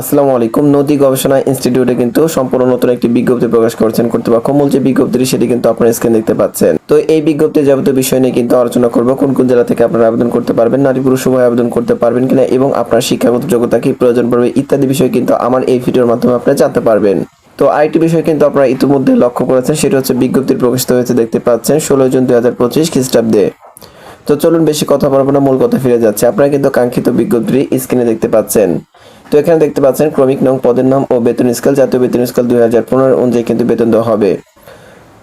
আসসালামু আলাইকুম। নদী গবেষণা ইনস্টিটিউটে কিন্তু সম্পূর্ণ নতুন একটি বিজ্ঞপ্তি প্রকাশ করেছেন কর্তৃপক্ষ। মূল যে বিজ্ঞপ্তিটি সেটি কিন্তু আপনারা স্ক্রিন দেখতে পাচ্ছেন। তো এই বিজ্ঞপ্তি যাবতীয় বিষয় নিয়ে কিন্তু আলোচনা করব। কোন কোন জেলা থেকে আপনারা আবেদন করতে পারবেন, নারী পুরুষ উভয় আবেদন করতে পারবেন কিনা এবং আপনার শিক্ষাগত যোগ্যতা কি প্রয়োজন পড়বে ইত্যাদি বিষয় কিন্তু আমার এই ভিডিওর মাধ্যমে আপনারা জানতে পারবেন। তো আরেকটি বিষয় কিন্তু আপনারা ইতিমধ্যে লক্ষ্য করেছেন, সেটা হচ্ছে বিজ্ঞপ্তির প্রকাশিত হয়েছে দেখতে পাচ্ছেন ষোলো জুন দুই হাজার পঁচিশ খ্রিস্টাব্দে। তো চলুন বেশি কথা বলব না, মূল কথা ফিরে যাচ্ছে। আপনারা কিন্তু কাঙ্ক্ষিত বিজ্ঞপ্তি স্ক্রিনে দেখতে পাচ্ছেন। তো এখানে দেখতে পাচ্ছেন ক্রমিক নং পদের নাম ও বেতন স্কেল, জাতীয় বেতন স্কেল দুই হাজার পনেরো অনুযায়ী কিন্তু বেতন দেওয়া হবে।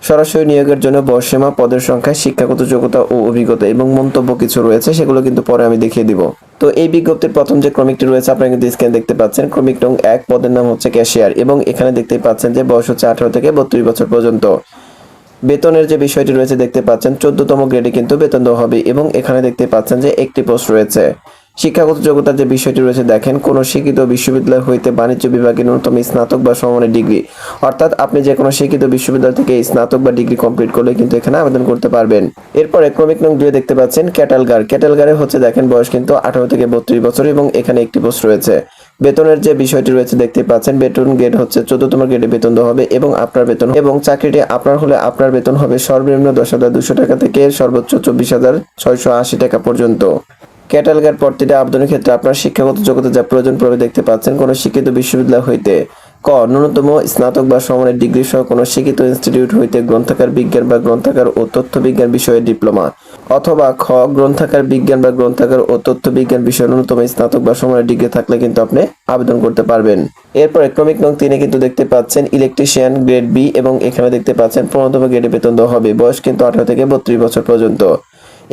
সরাসরি নিয়োগের জন্য বয়সীমা পদের সংখ্যা, শিক্ষাগত যোগ্যতা ও অভিজ্ঞতা এবং মন্তব্য কিছু রয়েছে, সেগুলো কিন্তু পরে আমি দেখিয়ে দিব। তো এই বিজ্ঞপ্তির প্রথম যে ক্রমিকটি রয়েছে, আপনারা কিন্তু স্ক্রিনে দেখতে পাচ্ছেন, ক্রমিক নং এক পদের নাম হচ্ছে ক্যাশিয়ার এবং এখানে দেখতে পাচ্ছেন যে বয়স হচ্ছে আঠারো থেকে বত্রিশ বছর পর্যন্ত। বেতনের যে বিষয়টি রয়েছে, দেখতে পাচ্ছেন, চোদ্দতম গ্রেডে কিন্তু বেতন দেওয়া হবে এবং এখানে দেখতে পাচ্ছেন যে একটি পোস্ট রয়েছে। শিক্ষাগত যোগ্যতার যে বিষয়টি রয়েছে, দেখেন, কোন শিক্ষিত বিশ্ববিদ্যালয় হইতে বাণিজ্য বিভাগে ন্যূনতম স্নাতক বা সমমানের ডিগ্রি। অর্থাৎ আপনি যে কোনো শিক্ষিত বিশ্ববিদ্যালয় থেকে স্নাতক বা ডিগ্রি কমপ্লিট করলে কিন্তু এখানে আবেদন করতে পারবেন। এরপরে ক্রমিক নং দুয়ে দেখতে পাচ্ছেন ক্যাটালগার। ক্যাটালগারে হচ্ছে, দেখেন, বয়স কিন্তু আঠারো থেকে বত্রিশ বছর এবং এখানে একটি পোস্ট রয়েছে। বেতনের যে বিষয়টি রয়েছে, দেখতে পাচ্ছেন, বেতন গ্রেড হচ্ছে চোদ্দতম গ্রেডে বেতন দেওয়া হবে এবং আপনার বেতন এবং চাকরিটি আপনার হলে আপনার বেতন হবে সর্বনিম্ন দশ হাজার দুশো টাকা থেকে সর্বোচ্চ চব্বিশ হাজার ছয়শো আশি টাকা পর্যন্ত। ক্যাটালগার পদটিতে আবেদনের ক্ষেত্রে আপনার শিক্ষাগত যোগ্যতা যা প্রয়োজন পড়বে দেখতে পাচ্ছেন কোনো শিক্ষিত বিশ্ববিদ্যালয় হইতে। ক, ন্যূনতম স্নাতক বা সমানের ডিগ্রি সহ কোনো শিক্ষিত ইনস্টিটিউট হইতে গ্রন্থাগার বিজ্ঞান বা গ্রন্থাগার ও তথ্য বিজ্ঞান বিষয়ে ডিপ্লোমা। অথবা খ গ্রন্থাগার বিজ্ঞান বা গ্রন্থাগার ও তথ্য বিজ্ঞান বিষয়ে ন্যূনতম স্নাতক বা সমানের ডিগ্রি থাকলে কিন্তু আপনি আবেদন করতে পারবেন। এরপরে ক্রমিক নং তিনে কিন্তু দেখতে পাচ্ছেন ইলেকট্রিশিয়ান গ্রেড বি এবং এখানে দেখতে পাচ্ছেন পনেরোতম গ্রেডে বেতন দেওয়া হবে। বয়স কিন্তু আঠারো থেকে বত্রিশ বছর পর্যন্ত।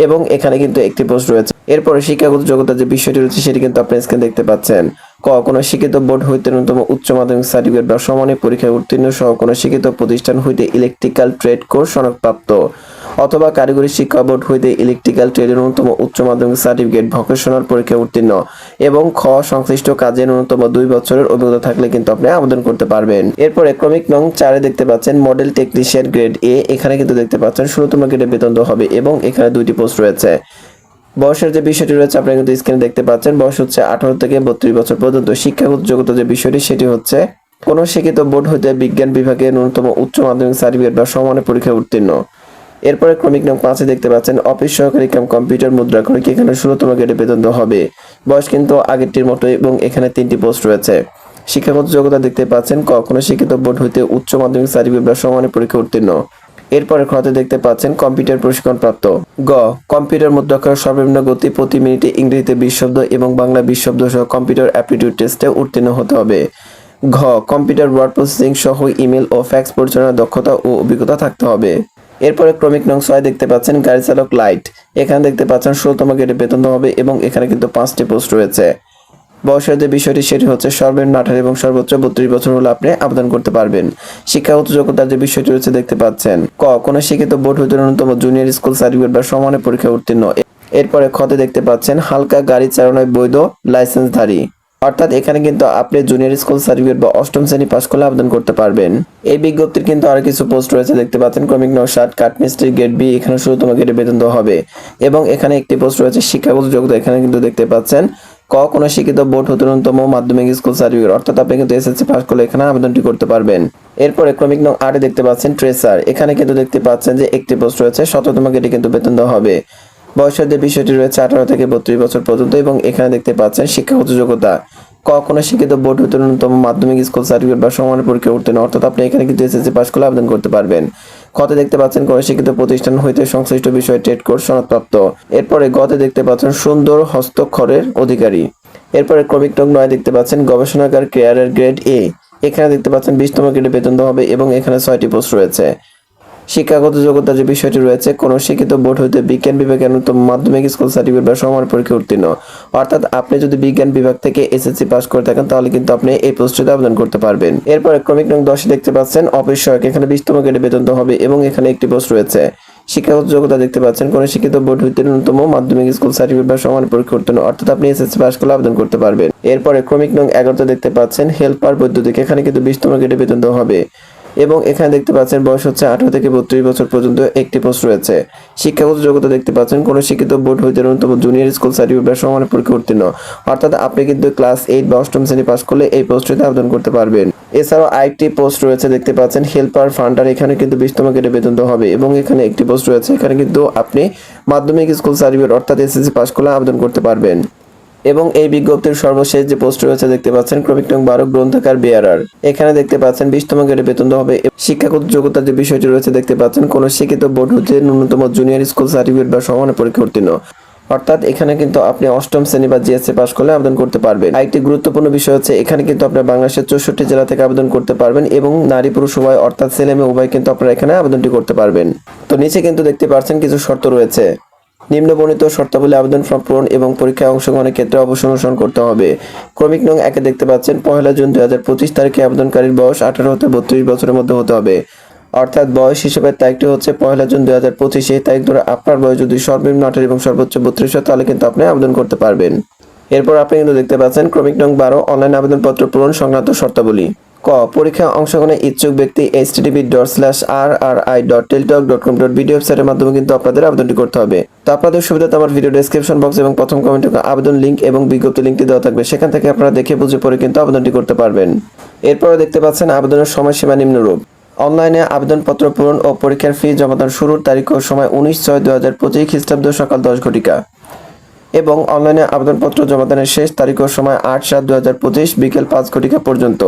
এবং এখানে কিন্তু একটি পোস্ট রয়েছে। এরপরে শিক্ষাগত যোগ্যতা যে বিষয়টি রয়েছে সেটি কিন্তু আপনি স্ক্রিনে দেখতে পাচ্ছেন। ক কোনো শিক্ষিত বোর্ড হইতে ন্যূনতম উচ্চ মাধ্যমিক সার্টিফিকেট বা সমানের পরীক্ষায় উত্তীর্ণ সহ কোনো শিক্ষিত প্রতিষ্ঠান হইতে ইলেকট্রিক্যাল ট্রেড কোর্স সনদপ্রাপ্ত, অথবা কারিগরি শিক্ষা বোর্ড হইতে ইলেকট্রিক্যাল ট্রেডের ন্যূনতম উচ্চ মাধ্যমিক সার্টিফিকেট ভকেশনাল পরীক্ষায় উত্তীর্ণ এবং খ, সংশ্লিষ্ট কাজে ন্যূনতম দুই বছরের অভিজ্ঞতা থাকলে কিন্তু আপনি আবেদন করতে পারবেন। এরপরে ক্রমিক নং চারে দেখতে পাচ্ছেন মডেল টেকনিশিয়ান গ্রেড এ এখানে কিন্তু দেখতে পাচ্ছেন ষোলোতম গ্রেডে বেতন হবে এবং এখানে দুইটি পোস্ট রয়েছে। বয়সের যে বিষয়টি রয়েছে আপনারা কিন্তু স্ক্রিনে দেখতে পাচ্ছেন, বয়স হচ্ছে আঠারো থেকে বত্রিশ বছর পর্যন্ত। শিক্ষাগত যোগ্যতা যে বিষয়টি, সেটি হচ্ছে কোন শিক্ষিত বোর্ড হইতে বিজ্ঞান বিভাগে ন্যূনতম উচ্চ মাধ্যমিক সার্টিফিকেট বা সমানের পরীক্ষায় উত্তীর্ণ। এরপরে ক্রমিক নং পাঁচে দেখতে পাচ্ছেন, অফিস সহকারী কাম কম্পিউটার মুদ্রা করে এখানে ষোলোতম গ্রেডে বেতন হবে। বয়স কিন্তু আগেরটির মতো এবং এখানে তিনটি পোস্ট রয়েছে। শিক্ষাগত যোগ্যতা দেখতে পাচ্ছেন, কখনো শিক্ষিত বোর্ড হইতে উচ্চ মাধ্যমিক সার্টিফিকেট বা সমানের পরীক্ষা উত্তীর্ণ। এরপরে খতে দেখতে পাচ্ছেন কম্পিউটার প্রশিক্ষণ প্রাপ্ত গ। কম্পিউটার মুদ্রাক্ষর সর্বনিম্ন গতি প্রতি মিনিটে ইংরেজিতে বিশ শব্দ এবং বাংলা বিশ শব্দ সহ কম্পিউটার অ্যাপটিটিউড টেস্টে উত্তীর্ণ হতে হবে। ঘ। কম্পিউটার ওয়ার্ড প্রসেসিং সহ ইমেল ও ফ্যাক্স পরিচালনার দক্ষতা ও অভিজ্ঞতা থাকতে হবে। এরপরে ক্রমিক নং ছয় দেখতে পাচ্ছেন গাড়ি চালক লাইট। এখানে দেখতে পাচ্ছেন ষোলতম গেটে বেতন হবে এবং এখানে কিন্তু পাঁচটি পোস্ট রয়েছে। বয়সের বিষয়টি সেটি হচ্ছে সর্বনিম্ন আঠারো এবং সর্বোচ্চ বত্রিশ বছর হলে আপনি আবেদন করতে পারবেন। শিক্ষাগত যোগ্যতার যে বিষয়টি রয়েছে দেখতে পাচ্ছেন। ক, কোন শিক্ষিত বোর্ড হইতে ন্যূনতম জুনিয়র স্কুল সার্টিফিকেট বা সমানের পরীক্ষা উত্তীর্ণ। এরপরে খতে দেখতে পাচ্ছেন হালকা গাড়ি চালানোয় বৈধ লাইসেন্সধারী অর্থাৎ এখানে কিন্তু আপনি জুনিয়র স্কুল সার্টিফিকেট বা অষ্টম শ্রেণি পাস করলে আবেদন করতে পারবেন। এই বিজ্ঞপ্তির কিন্তু আরও কিছু পোস্ট রয়েছে দেখতে পাচ্ছেন। ক্রমিক নং ষাট কাঠ মিস্ত্রি গেট বি এখানে ষোলোতম গেটে বেতন দেওয়া হবে। এবং এখানে একটি পোস্ট রয়েছে শিক্ষাগত যোগ্যতা, এখানে কিন্তু দেখতে পাচ্ছেন ক কোনো শিক্ষিত বোর্ড হতে মাধ্যমিক স্কুল সার্টিফিকেট, অর্থাৎ আপনি কিন্তু এসএসসি পাস করলে এখানে আবেদনটি করতে পারবেন। এরপরে ক্রমিক নং আটে দেখতে পাচ্ছেন ট্রেসার এখানে কিন্তু দেখতে পাচ্ছেন যে একটি পোস্ট রয়েছে শততম গেটে কিন্তু বেতন দেওয়া হবে। বয়সের যে বিষয়টি রয়েছে, আঠারো থেকে বত্রিশ বছর পর্যন্ত এবং এখানে দেখতে পাচ্ছেন শিক্ষাগত যোগ্যতা ক কোনো শিক্ষিত বোর্ড হতে মাধ্যমিক স্কুল সার্টিফিকেট বা সমানের পরীক্ষা উত্তীর্ণ, অর্থাৎ আপনি এখানে কিন্তু এসএসসি পাস করলে আবেদন করতে পারবেন। খতে দেখতে পাচ্ছেন কোনো শিক্ষিত প্রতিষ্ঠান হইতে সংশ্লিষ্ট বিষয়ে ট্রেড কোর্স সনদপ্রাপ্ত। এরপরে গতে দেখতে পাচ্ছেন সুন্দর হস্তক্ষরের অধিকারী। এরপরে ক্রমিক নং নয় দেখতে পাচ্ছেন গবেষণাগার কেয়ারের গ্রেড এ। এখানে দেখতে পাচ্ছেন বিশতম গ্রেডে বেতন হবে এবং এখানে ছয়টি পোস্ট রয়েছে। শিক্ষাগত যোগ্যতা যে বিষয়টি রয়েছে, কোন শিক্ষিত বোর্ড হইতে বিজ্ঞান বিভাগে ন্যূনতম মাধ্যমিক স্কুল সার্টিফিকেট বা সমান পরীক্ষা উত্তীর্ণ। অর্থাৎ আপনি যদি বিজ্ঞান বিভাগ থেকে এসএসসি পাস করে থাকেন, তাহলে কিন্তু আপনি এই পোস্টটিতে আবেদন করতে পারবেন। এরপরে ক্রমিক নং দশে দেখতে পাচ্ছেন, অফিস সহায়ক, এখানে বিশতম গ্রেডে বেতন হবে এবং এখানে একটি পোস্ট রয়েছে। শিক্ষাগত যোগ্যতা দেখতে পাচ্ছেন, কোন শিক্ষিত বোর্ড হইতে ন্যূনতম মাধ্যমিক স্কুল সার্টিফিকেট বা সমান পরীক্ষা উত্তীর্ণ, অর্থাৎ আপনি এসএসসি পাস করলে আবেদন করতে পারবেন। এরপরে ক্রমিক নং এগারোতে দেখতে পাচ্ছেন, হেল্পার বৈদ্যুতিক, এখানে কিন্তু বিশতম গ্রেডে বেতন হবে। এবং এখানে দেখতে পাচ্ছেন বয়স হচ্ছে আঠারো থেকে বত্রিশ বছর পর্যন্ত একটি পোস্ট রয়েছে। শিক্ষাগত যোগ্যতা দেখতে পাচ্ছেন, কোনো শিক্ষিত বোর্ড হইতে ন্যূনতম জুনিয়র স্কুল সার্টিফিকেট বা সমানের পরীক্ষা উত্তীর্ণ। অর্থাৎ আপনি কিন্তু ক্লাস এইট বা অষ্টম শ্রেণি পাস করলে এই পোস্টটিতে আবেদন করতে পারবেন। এছাড়াও আরেকটি পোস্ট রয়েছে, দেখতে পাচ্ছেন হেল্পার ফান্ডার এখানে কিন্তু বিশতম গ্রেডে বেতন হবে এবং এখানে একটি পোস্ট রয়েছে, এখানে কিন্তু আপনি মাধ্যমিক স্কুল সার্টিফিকেট অর্থাৎ এসএসসি পাস করলে আবেদন করতে পারবেন। এবং এই বিজ্ঞপ্তির সর্বশেষ যে পোস্ট রয়েছে দেখতে পাচ্ছেন ক্রমিক নং বারো গ্রন্থাকার বেয়ারার এখানে দেখতে পাচ্ছেন বিশতম গ্রেডে বেতন হবে শিক্ষাগত যোগ্যতার যে বিষয়টি রয়েছে দেখতে পাচ্ছেন, কোন শিক্ষিত বোর্ড হচ্ছে ন্যূনতম জুনিয়র স্কুল সার্টিফিকেট বা সমানে পরীক্ষা উত্তীর্ণ অর্থাৎ এখানে কিন্তু আপনি অষ্টম শ্রেণি বা জিএসসি পাস করলে আবেদন করতে পারবেন। আরেকটি গুরুত্বপূর্ণ বিষয় হচ্ছে এখানে কিন্তু আপনার বাংলাদেশের চৌষট্টি জেলা থেকে আবেদন করতে পারবেন এবং নারী পুরুষ উভয়, অর্থাৎ ছেলে মেয়ে উভয় কিন্তু আপনারা এখানে আবেদনটি করতে পারবেন। তো নিচে কিন্তু দেখতে পাচ্ছেন কিছু শর্ত রয়েছে। নিম্নবর্ণিত শর্তাবলী আবেদন ফর্ম পূরণ এবং পরীক্ষায় অংশগ্রহণের ক্ষেত্রে অবশ্য অনুসরণ করতে হবে। ক্রমিক নং একে দেখতে পাচ্ছেন, পহেলা জুন দুই হাজার পঁচিশ তারিখে আবেদনকারীর বয়স আঠারো হতে বত্রিশ বছরের মধ্যে হতে হবে। অর্থাৎ বয়স হিসেবে তারিখটি হচ্ছে পহেলা জুন দুই হাজার পঁচিশ, এই তারিখ ধরে আপনার বয়স যদি সর্বনিম্ন আঠারো এবং সর্বোচ্চ বত্রিশ হয়, তাহলে কিন্তু আপনি আবেদন করতে পারবেন। এরপর আপনি কিন্তু দেখতে পাচ্ছেন, ক্রমিক নং বারো, অনলাইন আবেদনপত্র পূরণ সংক্রান্ত শর্তাবলী। ক, পরীক্ষায় অংশগ্রহণে ইচ্ছুক ব্যক্তি H TV dot slash R R I dot Teletalk dot com dot video ওয়েবসাইটের মাধ্যমে কিন্তু আপনাদের আবেদনটি করতে হবে। তো আপনাদের সুবিধাতে আমার ভিডিও ডেসক্রিপশন বক্স এবং প্রথম কমেন্টে আবেদন লিঙ্ক এবং বিজ্ঞপ্তি লিঙ্কটি দেওয়া থাকবে। সেখান থেকে আপনারা দেখে বুঝে পরে কিন্তু আবেদনটি করতে পারবেন। এরপরে দেখতে পাচ্ছেন আবেদনের সময়সীমা নিম্নরূপ। অনলাইনে আবেদনপত্র পূরণ ও পরীক্ষার ফি জমাদান শুরুর তারিখ ও সময় উনিশ ছয় দু হাজার পঁচিশ খ্রিস্টাব্দ সকাল দশ ঘটিকা। এবং অনলাইনে আবেদনপত্র জমাদানের শেষ তারিখ ও সময় আট সাত দু হাজার পঁচিশ বিকেল পাঁচ ঘটিকা পর্যন্ত।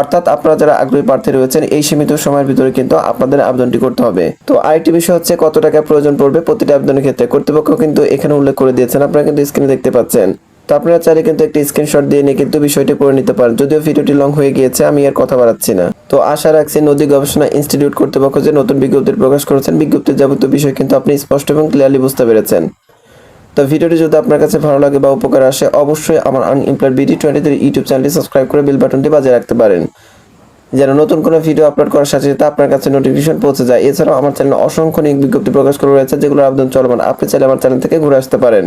অর্থাৎ আপনারা যারা আগ্রহী প্রার্থী রয়েছেন, এই সীমিত সময়ের ভিতরে কিন্তু আপনাদের আবেদনটি করতে হবে। তো আরেকটি বিষয় হচ্ছে কত টাকা প্রয়োজন পড়বে প্রতিটি আবেদনের ক্ষেত্রে। কর্তৃপক্ষ কিন্তু এখানে উল্লেখ করে দিয়েছেন, আপনারা কিন্তু স্ক্রিনে দেখতে পাচ্ছেন। তো আপনারা চাইলে কিন্তু একটি স্ক্রিনশট দিয়ে নিয়ে কিন্তু বিষয়টি পড়ে নিতে পারেন। যদিও ভিডিওটি লং হয়ে গিয়েছে, আমি আর কথা বাড়াচ্ছি না। তো আশা রাখছি নদী গবেষণা ইনস্টিটিউট কর্তৃপক্ষ যে নতুন বিজ্ঞপ্তি প্রকাশ করেছেন, বিজ্ঞপ্তির যাবতীয় বিষয় কিন্তু আপনি স্পষ্ট এবং ক্লিয়ারলি বুঝতে পেরেছেন। তো ভিডিওটি যদি আপনার কাছে ভালো লাগে বা উপকার আসে, অবশ্যই আমার unemployed BD twenty three YouTube চ্যানেলটি সাবস্ক্রাইব করে বেল বাটনটি বাজিয়ে রাখতে পারেন। যেন নতুন কোনো ভিডিও আপলোড করার সাথে সাথে আপনার কাছে নোটিফিকেশন পৌঁছে যায়। এছাড়াও আমার চ্যানেলে অসংখ্য বিজ্ঞপ্তি প্রকাশ করা রয়েছে যেগুলো আবেদন চলমান। আপনি চাইলে আমার চ্যানেল থেকে ঘুরে আসতে পারেন।